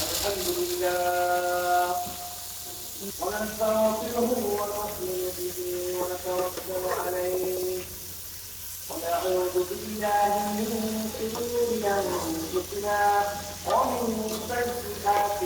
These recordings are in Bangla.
الحمد لله ونستغفره ونؤمن به ونتوكل عليه ونعوذ بالله من شرور انفسنا ومن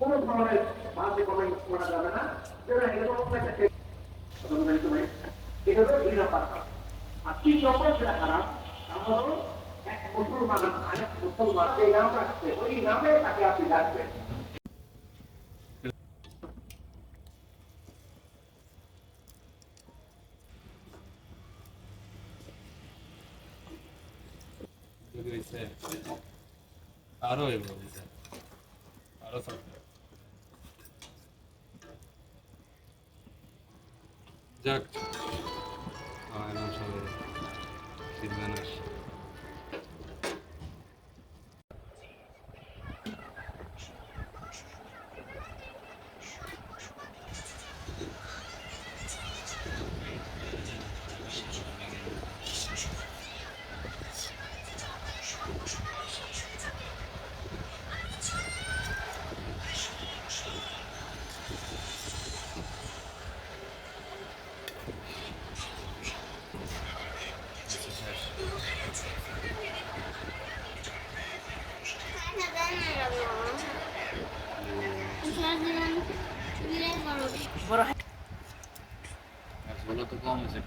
কোনো ধরনের বাজে কমেন্ট করা মুসলমান আরেক মুসলমান এই নাম রাখছে ওই নামে তাকে আপনি ডাকবেন। হইছে আরও এগুলো হইছে আরও সব যাক হয় না সবাই বড় ষোলো তো কম হয়েছে।